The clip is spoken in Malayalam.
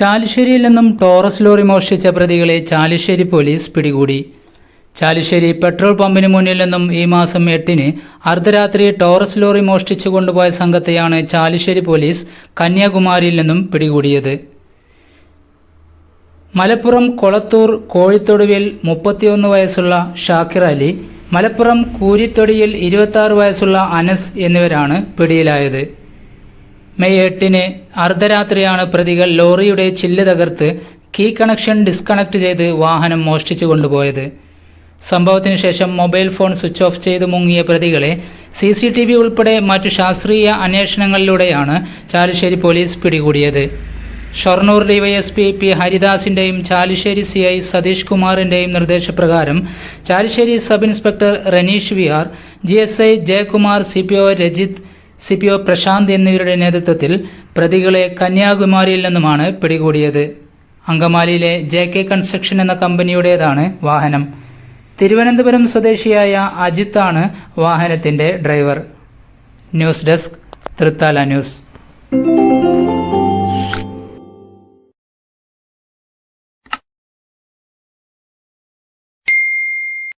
ചാലിശ്ശേരിയിൽ നിന്നും ടോറസ് ലോറി മോഷ്ടിച്ച പ്രതികളെ ചാലുശ്ശേരി പോലീസ് പിടികൂടി. ചാലുശ്ശേരി പെട്രോൾ പമ്പിന് മുന്നിൽ നിന്നും ഈ മാസം എട്ടിന് അർദ്ധരാത്രി ടോറസ് ലോറി മോഷ്ടിച്ചു കൊണ്ടുപോയ സംഘത്തെയാണ് ചാലിശ്ശേരി പോലീസ് കന്യാകുമാരിയിൽ നിന്നും പിടികൂടിയത്. മലപ്പുറം കൊളത്തൂർ കോഴിത്തൊടുവിൽ മുപ്പത്തിയൊന്ന് വയസ്സുള്ള ഷാക്കിർ അലി മലപ്പുറം കൂരിത്തൊടിയിൽ ഇരുപത്തി വയസ്സുള്ള അനസ് എന്നിവരാണ് പിടിയിലായത്. മെയ് എട്ടിന് അർദ്ധരാത്രിയാണ് പ്രതികൾ ലോറിയുടെ ചില്ല് തകർത്ത് കീ കണക്ഷൻ ഡിസ്കണക്ട് ചെയ്ത് വാഹനം മോഷ്ടിച്ചു കൊണ്ടുപോയത്. സംഭവത്തിന് ശേഷം മൊബൈൽ ഫോൺ സ്വിച്ച് ഓഫ് ചെയ്ത് മുങ്ങിയ പ്രതികളെ സി സി ടി വി ഉൾപ്പെടെ മറ്റു ശാസ്ത്രീയ അന്വേഷണങ്ങളിലൂടെയാണ് ചാലുശ്ശേരി പോലീസ് പിടികൂടിയത്. ഷൊർണൂർ ഡിവൈഎസ്പി പി ഹരിദാസിന്റെയും ചാലുശ്ശേരി സി ഐ സതീഷ് കുമാറിന്റെയും നിർദ്ദേശപ്രകാരം Chalissery sub inspector Ranish VR G S I Jayakumar C P O Rajith C P O Prashanth എന്നിവരുടെ നേതൃത്വത്തിൽ പ്രതികളെ കന്യാകുമാരിയിൽ നിന്നുമാണ് പിടികൂടിയത്. അങ്കമാലിയിലെ ജെ കെ കൺസ്ട്രക്ഷൻ എന്ന കമ്പനിയുടേതാണ് വാഹനം. തിരുവനന്തപുരം സ്വദേശിയായ അജിത്താണ് വാഹനത്തിന്റെ driver. News desk Thrithala news.